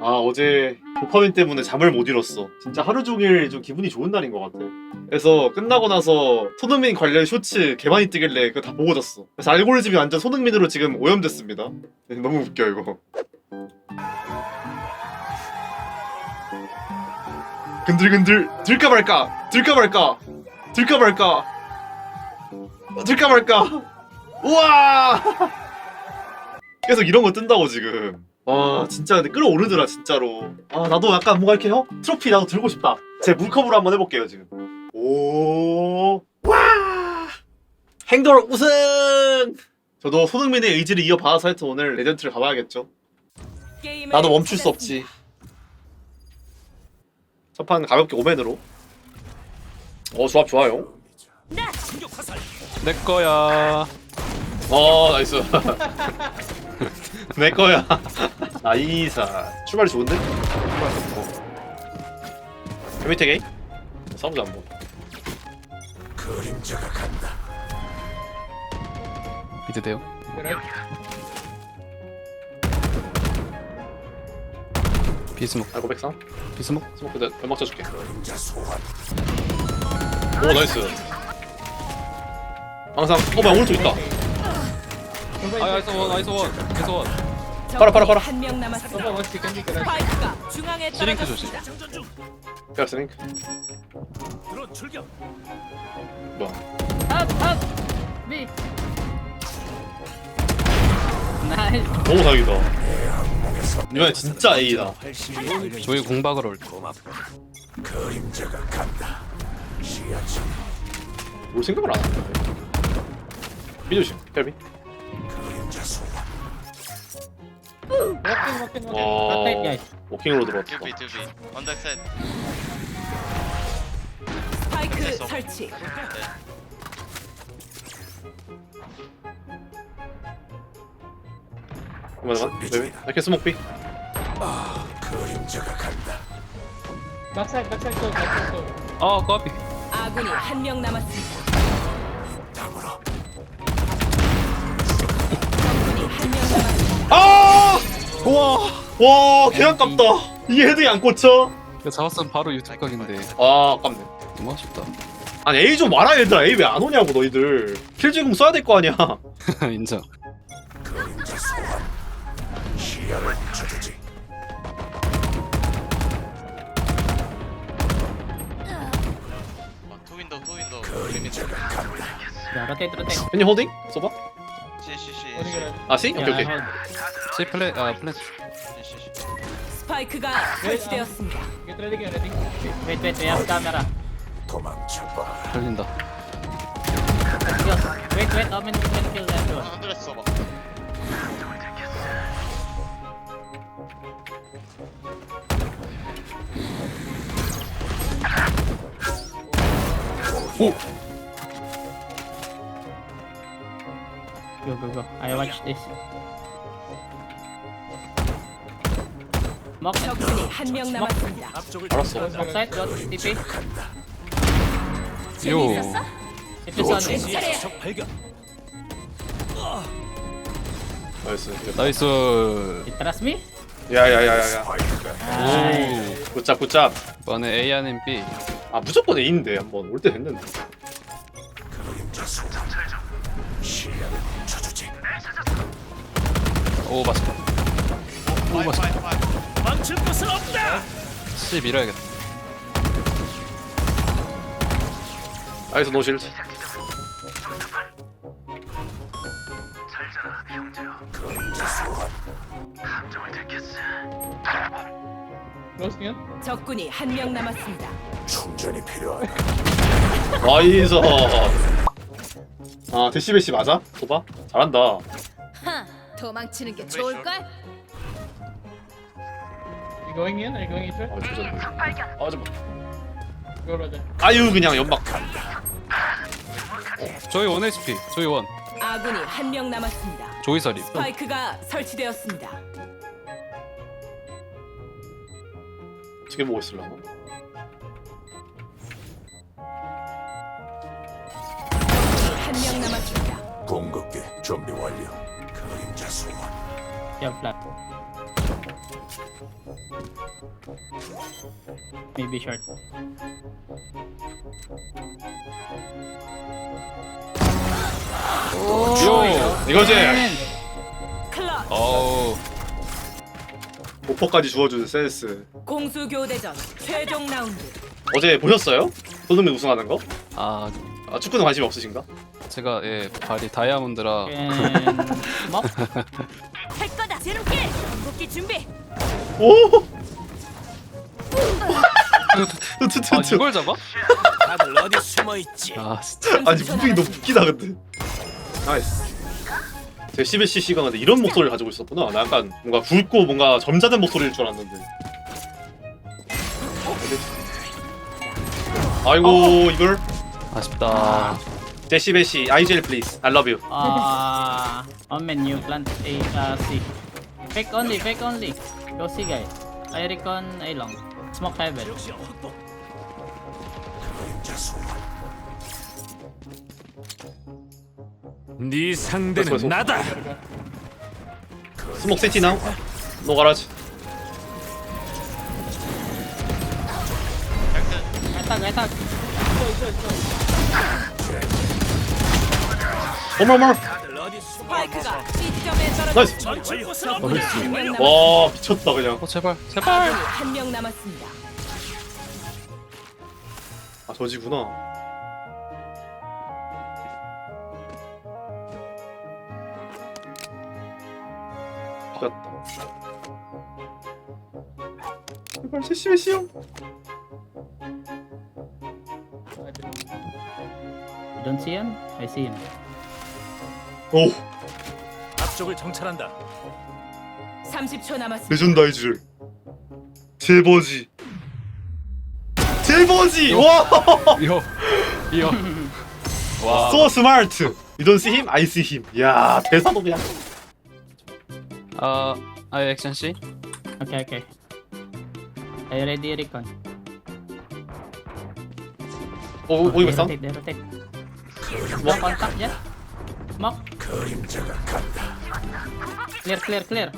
아 어제 도파민 때문에 잠을 못 이뤘어. 진짜 하루 종일 좀 기분이 좋은 날인 것 같아. 그래서 끝나고 나서 손흥민 관련 쇼츠 개 많이 뜨길래 그거 다 보고 잤어. 그래서 알고리즘이 완전 손흥민으로 지금 오염됐습니다. 네, 너무 웃겨 이거. 근들근들 들까 말까 들까 말까 들까 말까 들까 말까. 우와! 계속 이런 거 뜬다고 지금 와 진짜 근데 끌어오르더라 진짜로. 아 나도 약간 뭔가 이렇게 어? 트로피 나도 들고 싶다. 제 물컵으로 한번 해볼게요 지금. 오와! 행돌 우승! 저도 손흥민의 의지를 이어받아서 하여튼 오늘 레전트를 가봐야겠죠. 나도 멈출 수 없지. 첫 판 가볍게 오맨으로. 어 조합 좋아요. 내 거야. 어 나이스 내 거야 나이사 출발이 좋은데? 어. 밑에 게임? 싸우자 한번 미드 돼요. 비스목, 알고 백상 비스목. 스모크 내 연막 쳐줄게 오 나이스 항상 어 뭐야 오른쪽 있다 아, 나이스 원, 나이스 원, 나이스 원. 팔아, 팔아, 팔아. 한명 남았습니다. 스파이크가 중앙에 시링크 조심. 떨어졌습니다. 페어스 링크. 뭐야 너무 다행이다. 이번에 진짜 A다. 저희 공박을 올 때. 뭘 생각을 안 한다 미조심 켈비 와 워킹으로 들어왔다. 두비 두비. 언더셋. 스파이크 설치. 잠깐만 잠깐만 베이비 이렇게 스모크 비 아, 까비. 아군이 한 명 남았습니다. 우와 와 개 아깝다 이게 헤드에 안 꽂혀? 이거 잡았으면 바로 유튜브 각인데 아 아깝네 너무 아쉽다. 아니 A 좀 와라 얘들아 A 왜 안 오냐고 너희들 킬 지금 써야 될 거 아니야 인정. 어, 리미트 Yeah, rotate, rotate. 괜히 호딩? 써봐 CCC 아 C? 오케이 오케이. C 플레, 아 플랜. 스파이크가 설치되었습니다. Get ready, get ready. Wait, wait, we have camera. 걸린다. Let's go. Wait, wait, Omen can kill everyone. 흔들렸어 써봐 Go, go, go. I watch this. Mock, 적군이 한 명 남았습니다. 알았어 TP. 요. TP. 나이스 나이스. 야야야야야 Nice. 굿잡 굿잡 이번에 A 아닌 B. 아 무조건 A인데 한번 올 때 됐는데 오, 맞다. 파이 파이 파이 C 밀어야겠다. 나이스 노실드 적군이 한 명 남았습니다. 나이스 아 대시베시 맞아? 줘봐 잘한다 하, 도망치는 게 좋을걸? You going in? Are you going in? 아 조졌네 아 잠깐 Go, brother. 아유 그냥 연막 저희 원 HP. 저희 원. 아군이 한 명 남았습니다. 조이 서리. 스파이크가 설치되었습니다. 어떻게 보고 있으려나? 한명 남았습니다. 공급기 준비 완료. 그림자 소환. Flat. Maybe short. 요. 이거지. 클럽 어우. 오퍼까지 주워주는 센스. 공수 교대전 최종 라운드. 어제 보셨어요? 손흥민 우승하는 거? 아 아, 축구는 관심이 없으신가? 제가 예 발이 다이아몬드라 And smoke. 할거 다. 지름길. 복귀 준비. 오! 아 투투투. 이걸 잡아? 다들 어디 숨어 있지? 아 진짜 아니 무빙이 너무 웃기다 근데. 나이스. 제 11cc가 근데 이런 목소리를 가지고 있었구나. 나 약간 뭔가 굵고 뭔가 점잖은 목소리일 줄 알았는데. 아이고 이걸 아쉽다 제시 베시 아이젤 플리즈 I love you. Uh, on menu, plant A, uh, C. Fake only, fake only. Go C, guys. I recon A long. Smoke heaven. 네 상대는 됐어, 됐어. 나다. 스모크 세티 나우. 노 가라지. Attack, attack. 어머 어머. 스파이크가 떨어졌습니다. 나이스. 남았. 와 미쳤다 그냥. 어 제발 제발 한명 남았습니다. 아 저지구나. 졌다. 제발 제시베시 형. You don't see him? I see him. 오 앞쪽을 정찰한다. 30초 남았습니다. 레전다이즈. 제버지. 제버지. 와. 이거 이거 와 So smart. You don't see him? I see him. 야 대사도 그냥. 아 아이 액션 씨 Okay, okay. I ready recon. 오 오이 백상. Rotate, they rotate. Jet. Smoke. Clear, clear, clear.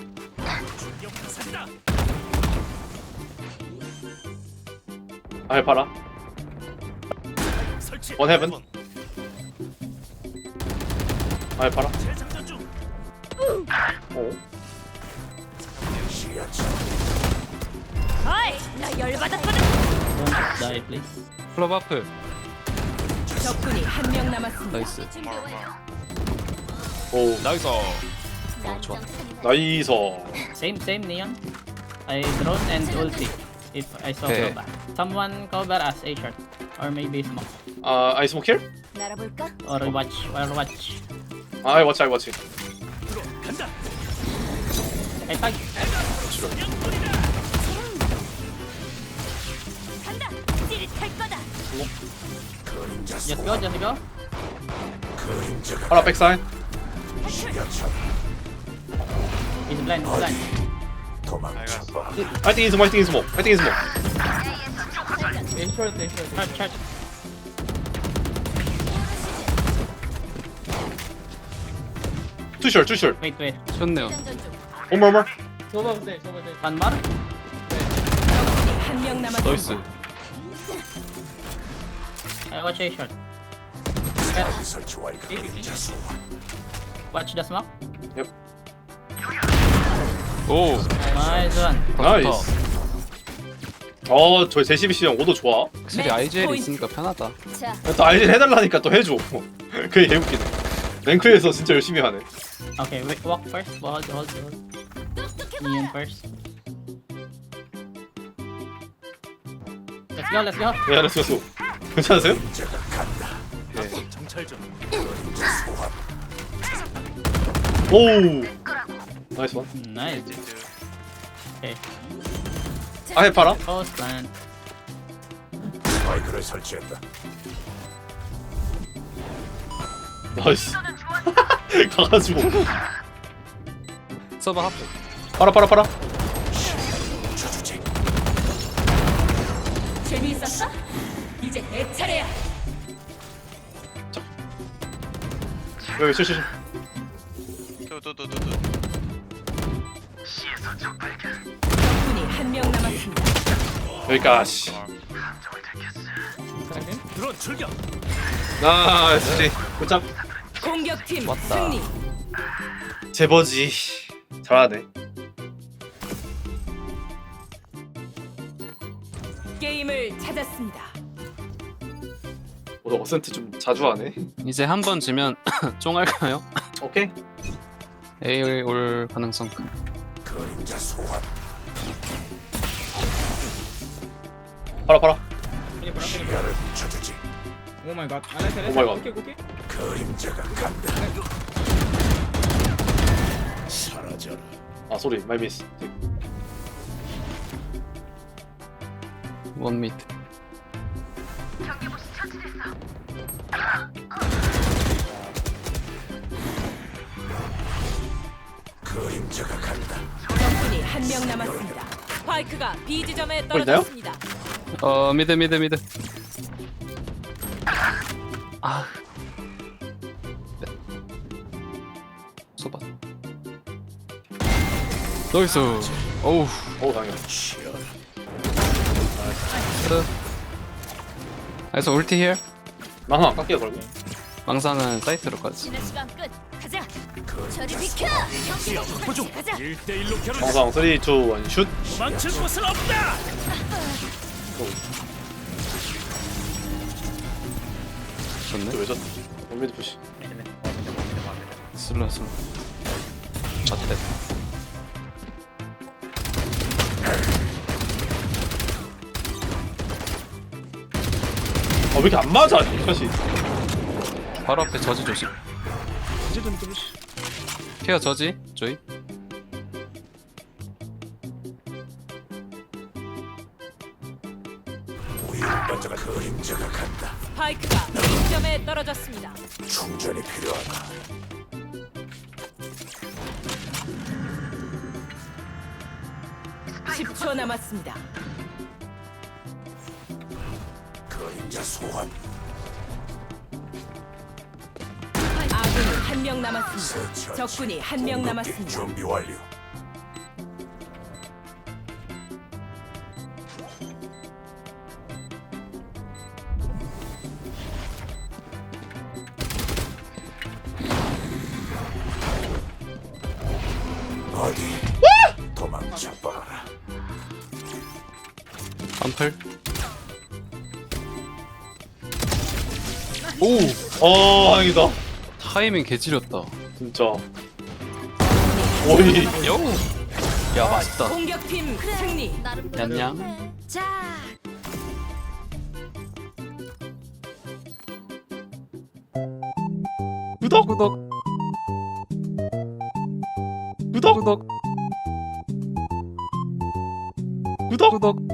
아 봐라. 설치. 원 헤븐. 아 봐라. 오. 어이, 나 열받았거든. Die, please. 클럽 아프 적군이 한 명 남았습니다. 나이스 오. 나이스 어 좋아 나이스. Same, same, Neon. I drone and ulti. If I saw Okay. okay. Someone cover us A short. Or maybe smoke. 아 아이 스모크 킬? 날아볼까? Or watch, or watch. 아, 아이 워치 아이. 간다. I tag. 간다. 찌릿할 거다. Just go, just go. 하나 백사인. He's blind, he's blind. 파이팅 인스모 파이팅 인스모 파이팅 인스모. Charge, charge. 투셜 투셜. Wait, wait. 좋네요. One more? 한명 남았습니다. 나이스 I watch A short. Watch the smoke. 오 Nice one. 나이스. 어, 저 제시비씨 형 오도 좋아. 확실히 매치 IGL 포인트. 있으니까 편하다 또 알지 해달라니까 또 해줘. 그게 개웃기네. 랭크에서 진짜 열심히 하네. Okay, wait, walk first. Hold, hold, hold. Neon first. Let's go, let's go. 네, 알았어. 괜찮으세요? 정찰 중. 오. 나이스 원. Nice. Okay. 아, 해봐라. Post plant. 나이스. 가가지고. 서버 하프 팔아, 팔아, 팔아. 재미있었어? 이제 내 차례야. 여기, 실. 도도도도도. 한명 남았습니다. 여기까지 드론 출격. 나이스 굿잡 공격팀 왔다. 승리. 제버지 잘하네 게임을 찾았습니다. 오늘 어센트 좀 자주 하네 이제 한 번 지면 쫑할까요? 오케이 A 올 가능성 큰. 그림자 소환. 팔아 팔아. Oh. I like it. Oh my god. Okay, okay. 그림자가 간다. 사라져라. 아 소리 마이 미스 원 미트. 그림자가 명 남았습니다. 스파이크가 B 지점에 있나요? 떨어졌습니다. 어 미드 미드 미드. 아. 네. 소바. 나이스. 어우. 어우 당연 치열하. 나이스. 나이스 울티 힐. 나나 깎여 걸고 망상은 사이트로 가지. 시간 끝. 저리 비켜. 시야 확보 중. 가자. 1대1로 겨루자. 항상 3, 2, 1 슛! 망칠 곳은 없다. 좋네. 왜 졌지? 원미드 푸시 슬로 슬로. 어때? 아왜 이렇게 안 맞아 다시 바로 앞에 저지 조심. 케어 저지 조이. 우연반자가 그림자가 간다. 스파이크가 B 지점에 떨어졌습니다. 충전이 필요하다. 십 초 남았습니다. 그림자 소환. 한 명 남았습니다. 적군이 한 명 남았습니다. 준비 완료. 어디? 도망쳐 봐라. 암플. 오! 아 다행이다 타이밍 개지렸다. 진짜 오이 요. 야 맛있다. 공격팀 승리. 냠냠. 자, 구독! 구독. 구독! 구독. 구독! 구독.